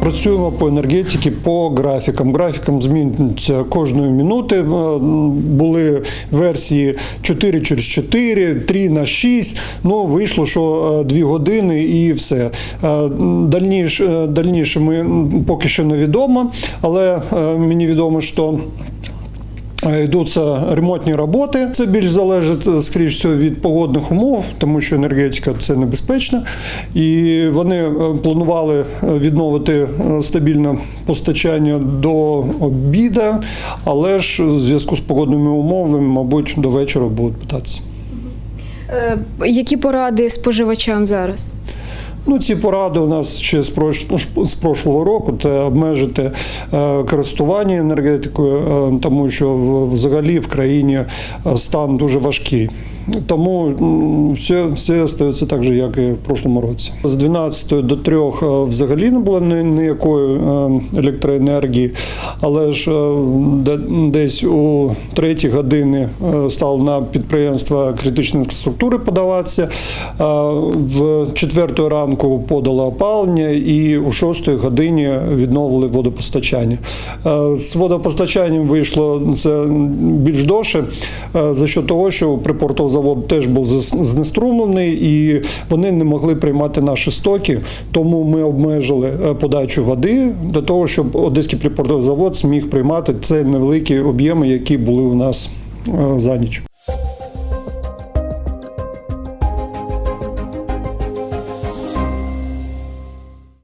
Працюємо по енергетиці по графікам. Графікам змінюється кожної минути. Е, Були версії 4 через 4, 3 на 6. Ну вийшло, що 2 години і все. Е, Дальніше, е, дальніше ми поки що не відомо, але е, мені відомо, що. Е, Йдуться ремонтні роботи. Це більш залежить е, скоріш всього від погодних умов, тому що енергетика це небезпечно. І вони е, планували відновити стабільне постачання до обіда, але ж в зв'язку з погодними умовами, мабуть, до вечора будуть питатися. Які поради споживачам зараз? Ну, ці поради у нас ще з прош- з прошлого року це обмежити е, користування енергетикою, е, тому що взагалі в країні е, стан дуже важкий. Тому все, все стається так же, як і в прошлому році. З 12 до 3 е, взагалі не було ніякої е, електроенергії, але ж е, десь у третій години е, стало на підприємства критичної інфраструктури подаватися. В четвертої ранку подало опалення і у шостої годині відновили водопостачання. З водопостачанням вийшло це більш довше за що того, що припортовий завод теж був знеструмлений і вони не могли приймати наші стоки. Тому ми обмежили е, подачу води для того, щоб Одеський припортовий завод зміг приймати це невеликі об'єми, які були у нас е, за ніч.